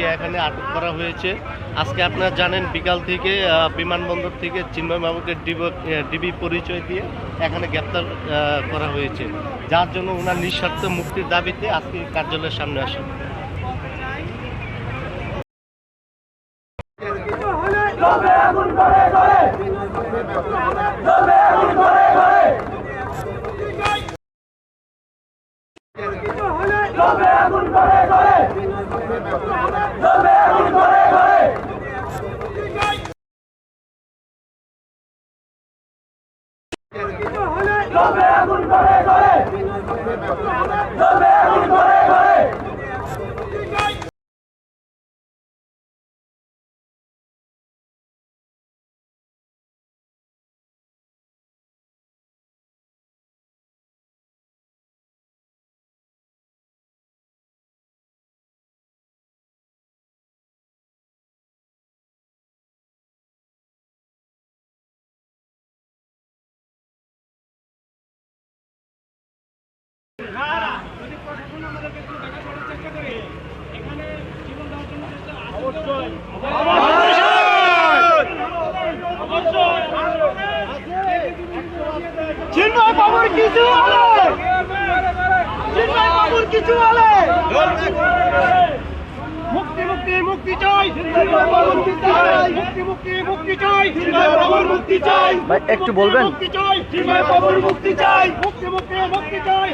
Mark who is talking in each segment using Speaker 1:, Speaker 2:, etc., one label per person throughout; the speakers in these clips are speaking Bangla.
Speaker 1: দুজনকে এখানে আটক করা হয়েছে। আজকে আপনারা জানেন বিকাল থেকে বিমানবন্দর থেকে চিন্ময় বাবুকে ডিবি পরিচয় দিয়ে এখানে গ্রেপ্তার করা হয়েছে। যার জন্য ওনার নিঃস্বার্থ মুক্তির দাবিতে আজকে কার্যালয়ের সামনে আসেন।
Speaker 2: জ্বলবে আগুন করে করে জ্বলবে চিন্ময় বাবুর কিছু হলে চিন্ময় বাবুর কিছু হলে মুক্তি মুক্তি মুক্তি চাই। চিন্ময় বাবুর মুক্তি চাই। মুক্তি মুক্তি মুক্তি চাই। চিন্ময় বাবুর মুক্তি চাই।
Speaker 3: ভাই একটু বলবেন?
Speaker 2: মুক্তি চাই। চিন্ময় বাবুর মুক্তি চাই। মুক্তি মুক্তি মুক্তি চাই।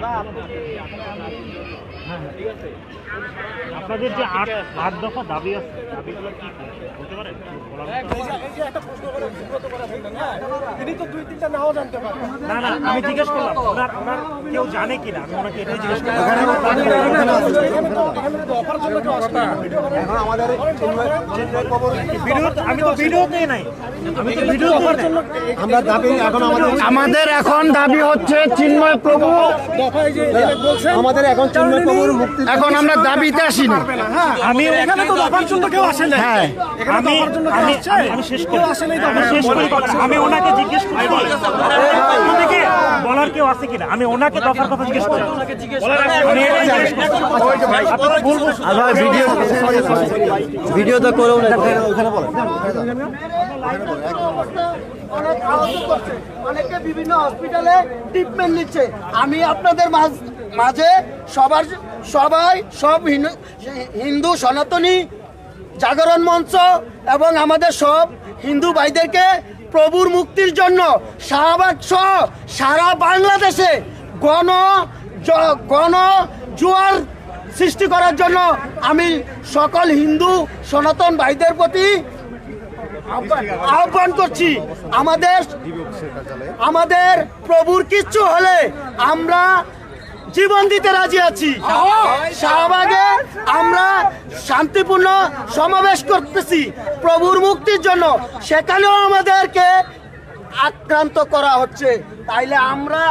Speaker 4: 那不 আপনাদের যে আট আট দফা দাবি আছে দাবিগুলো কি? বলতে পারেন?
Speaker 2: তিনি তো দুই তিনটা নাও জানতে পারেন।
Speaker 4: না না আমি জিজ্ঞেস করলাম ওনার ওনার কেউ জানে কিনা আমি ওনাকে এটাই জিজ্ঞেস করলাম।
Speaker 2: এখানে তো এখানে তো অফার জন্য কেউ আসে
Speaker 3: এখন আমাদের
Speaker 4: ভিডিও আমি তো ভিডিওতেই নাই। আমি তো
Speaker 3: আমরা দাবি এখন আমাদের
Speaker 5: আমাদের এখন দাবি হচ্ছে চিন্ময় প্রভু
Speaker 3: আমাদের এখন চিন্ময় মুক্তি
Speaker 5: এখন আমরা দাবিতে আসিনি।
Speaker 4: আমি
Speaker 2: এখানে তো দফার জন্য কেউ আসে না
Speaker 5: হ্যাঁ।
Speaker 2: এখানে
Speaker 4: আমি আমি আমি- আমি শেষ করি।
Speaker 2: কেউ তো
Speaker 4: আমি শেষ করি। আমি ওনাকে জিজ্ঞেস করি বলার কেউ আছে কিনা আমি ওনাকে দফার কথা জিজ্ঞেস করি আমি জিজ্ঞেস করছি। আপনি ভুল বলছেন।
Speaker 3: আর ভাই ভিডিও ভিডিও তো করেও না ওখানে বলেন।
Speaker 6: অনেক অনেকে বিভিন্ন হসপিটালে ট্রিটমেন্ট নিচ্ছে। আমি আপনাদের মাঝ- মাঝে সবার সবাই সব হিন্দু- হিন্দু সনাতনী জাগরণ মঞ্চ এবং আমাদের সব হিন্দু ভাইদেরকে প্রভুর মুক্তির জন্য শাহবাগ সহ সারা বাংলাদেশে গণ গণ জোয়ার সৃষ্টি করার জন্য আমি সকল হিন্দু সনাতন ভাইদের প্রতি আহ্বান করছি। আমাদের আমাদের প্রভুর কিচ্ছু হলে আমরা জীবন দিতে রাজি আছি। শাহবাগে আমরা শান্তিপূর্ণ সমাবেশ করতেছি। প্রভুর মুক্তির জন্য সেখানেও আমাদেরকে আক্রান্ত করা হচ্ছে। তাইলে আমরা